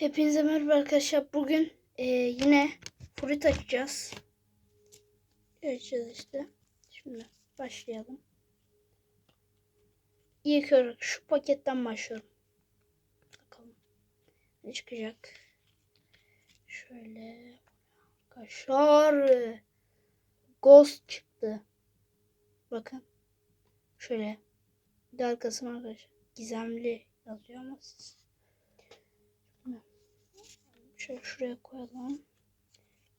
Hepinize merhaba arkadaşlar. Bugün eee, yine fruit açacağız. Açacağız işte. Şimdi başlayalım. İlk olarak şu paketten başlıyorum. Bakalım ne çıkacak. Şöyle arkadaşlar Ghost çıktı. Bakın. Şöyle. Bir de arkasına arkadaşlar. Gizemli yazıyor ama siz Şöyle şuraya koyalım.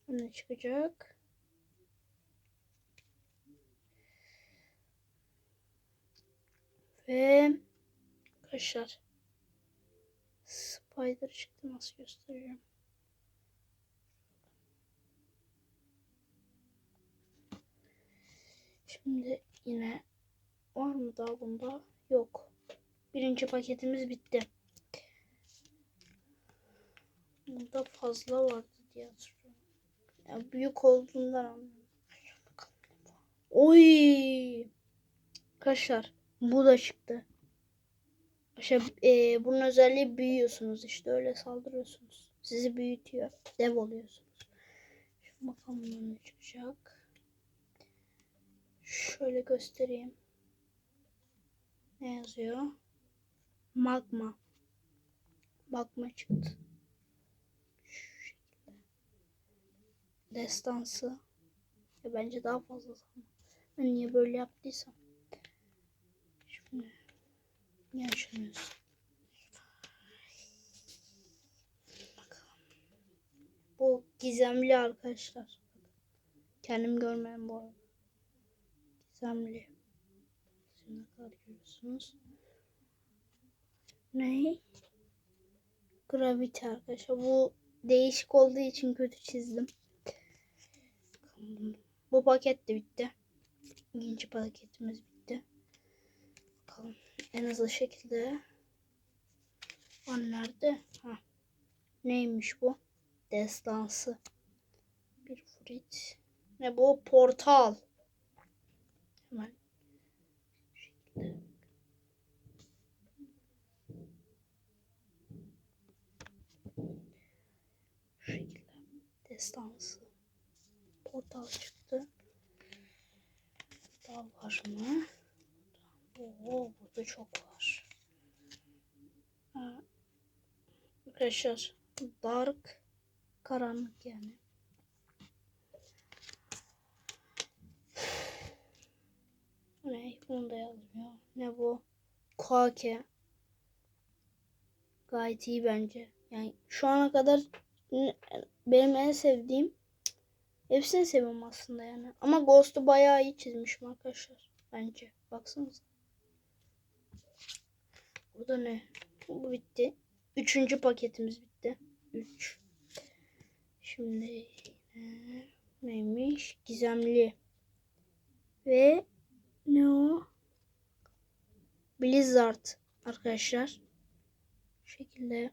Ne çıkacak? Ve arkadaşlar Spider çıktı nasıl göstereceğim? Şimdi yine var mı daha bunda? Yok. Birinci paketimiz bitti. Burada fazla vardı diye hatırlıyorum. Ya büyük olduğundan anlıyorum. Oy! Arkadaşlar bu da çıktı. İşte, e, bunun özelliği büyüyorsunuz işte öyle saldırıyorsunuz. Sizi büyütüyor. Dev oluyorsunuz. Şimdi bakalım ne çıkacak. Şöyle göstereyim. Ne yazıyor? Magma. Magma çıktı. Destansı. Ya bence daha fazla zaman. Ben niye böyle yaptıysam. Şimdi? Bakalım. Bu gizemli arkadaşlar. Kendim görmeyen bu arada. Gizemli. Şimdi kadar görüyorsunuz. Ne? Gravity arkadaşlar. Bu değişik olduğu için kötü çizdim. Bu paket de bitti. İkinci paketimiz bitti. Bakalım en hızlı şekilde. An nerede? Ha. Neymiş bu? Destansı. Bir fruit. Ne bu? Portal. Hemen. şekilde. Şekilde. Destansı portal çıktı. Daha var mı? Oo, burada çok var. Ha. Arkadaşlar dark karanlık yani. Ne? Bunu da yazmıyor. Ne bu? Kuake. Gayet iyi bence. Yani şu ana kadar benim en sevdiğim Hepsini seviyorum aslında yani. Ama Ghost'u bayağı iyi çizmişim arkadaşlar. Bence. Baksanıza. Burada ne? Bu bitti. Üçüncü paketimiz bitti. Üç. Şimdi neymiş? Gizemli. Ve ne o? Blizzard arkadaşlar. Bu şekilde.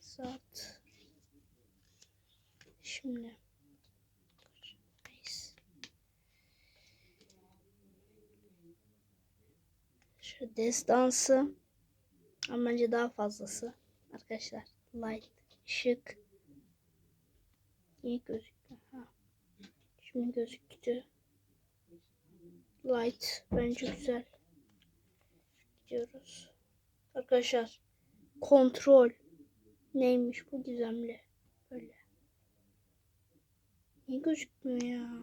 Blizzard. Şimdi. Şu destansı ama bence daha fazlası. Arkadaşlar light ışık. İyi gözüktü ha. şimdi gözüktü. Light bence güzel. Gidiyoruz. Arkadaşlar kontrol. Neymiş bu gizemli Niye gözükmüyor ya?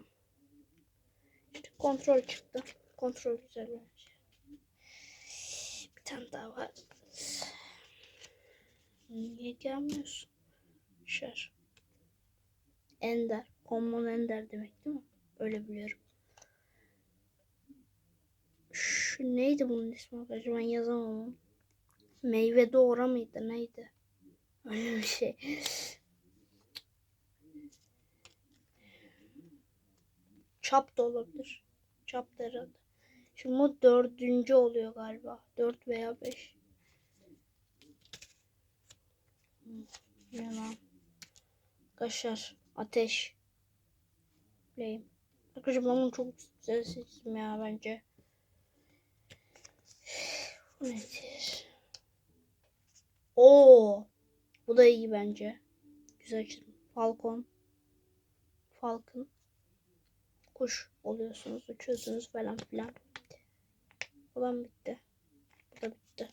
İşte kontrol çıktı. Kontrol güzel bence. Bir tane daha var. Niye gelmiyorsun? Şer. Ender. Common Ender demek değil mi? Öyle biliyorum. Şu neydi bunun ismi arkadaşlar? Ben yazamam. Meyve doğra mıydı? Neydi? Öyle bir şey. Çap da olabilir. Çap da herhalde. Şimdi bu dördüncü oluyor galiba. Dört veya beş. Yanan. Kaşar. Ateş. Flame. Arkadaşlar ben çok güzel seçtim ya bence. Bu nedir? Oo. Bu da iyi bence. Güzel çizim. Falcon. Falcon. Kuş oluyorsunuz, uçuyorsunuz falan filan. Falan bitti. Bu da bitti.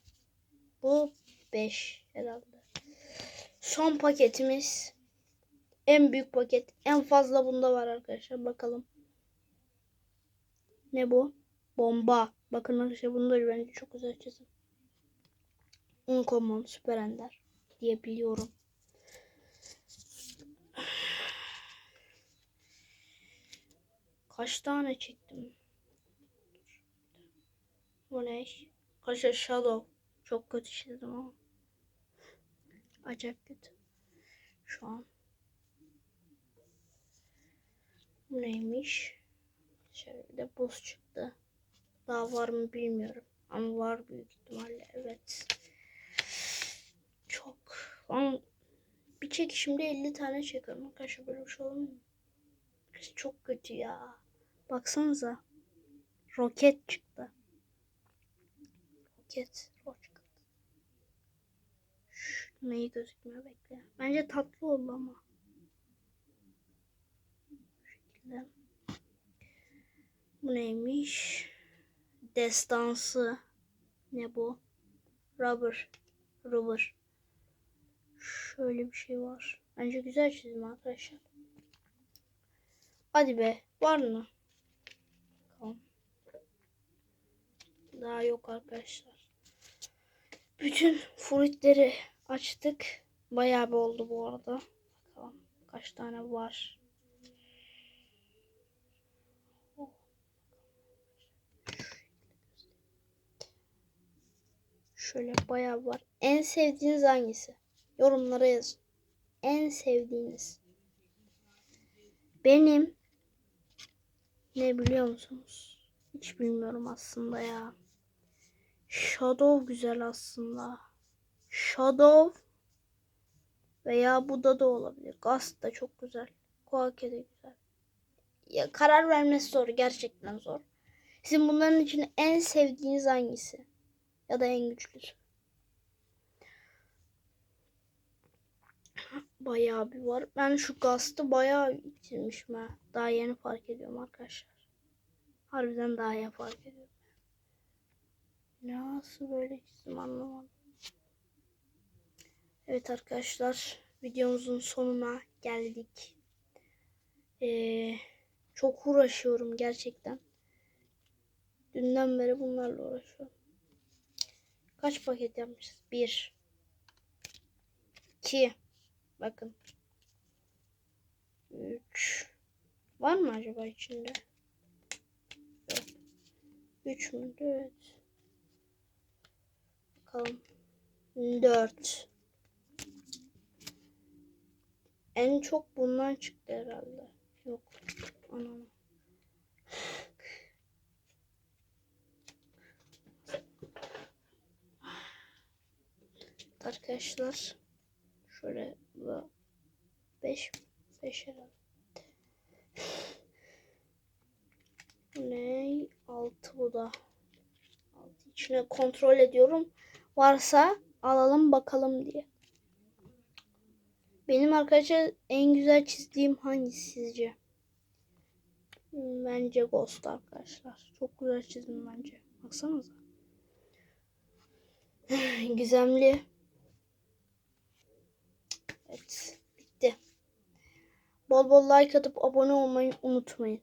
Bu 5 herhalde. Son paketimiz. En büyük paket. En fazla bunda var arkadaşlar. Bakalım. Ne bu? Bomba. Bakın arkadaşlar bunu da bence çok güzel çizim. Uncommon, Süper Ender diye biliyorum. Kaç tane çektim? Bu ne? Arkadaşlar Shadow. Çok kötü çizdim ama. Acayip kötü. Şu an. Bu neymiş? Şöyle de buz çıktı. Daha var mı bilmiyorum. Ama var büyük ihtimalle. Evet. Çok. Lan bir çekişimde 50 tane çekiyorum. Arkadaşlar böyle bir şey olur mu? Çok kötü ya. Baksanıza. Roket çıktı. Roket. Roket. Şş, neyi gözükmüyor bekle. Bence tatlı oldu ama. Bu şekilde. Bu neymiş? Destansı. Ne bu? Rubber. Rubber. Şöyle bir şey var. Bence güzel çizim arkadaşlar. Hadi be. Var mı? Daha yok arkadaşlar. Bütün fruitleri açtık. Bayağı bir oldu bu arada. Bakalım kaç tane var. Şöyle bayağı var. En sevdiğiniz hangisi? Yorumlara yazın. En sevdiğiniz. Benim ne biliyor musunuz? Hiç bilmiyorum aslında ya. Shadow güzel aslında. Shadow veya Buda da olabilir. Gast da çok güzel. Koake de güzel. Ya karar vermesi zor. Gerçekten zor. Sizin bunların için en sevdiğiniz hangisi? Ya da en güçlüsü? Bayağı bir var. Ben şu Gast'ı bayağı çizmişim ha. Daha yeni fark ediyorum arkadaşlar. Harbiden daha yeni fark ediyorum. Nasıl böyle çizim anlamadım. Evet arkadaşlar videomuzun sonuna geldik. Ee, çok uğraşıyorum gerçekten. Dünden beri bunlarla uğraşıyorum. Kaç paket yapmışız? Bir. iki. Bakın. Üç. Var mı acaba içinde? Yok. Üç mü? Evet. Bakalım. Dört. En çok bundan çıktı herhalde. Yok. Anam. Arkadaşlar şöyle bu 5 5 herhalde. Ne? 6 bu da. 6 içine kontrol ediyorum. Varsa alalım bakalım diye. Benim arkadaşlar en güzel çizdiğim hangisi sizce? Bence Ghost arkadaşlar. Çok güzel çizdim bence. Baksanıza. Gizemli. Evet. Bitti. Bol bol like atıp abone olmayı unutmayın.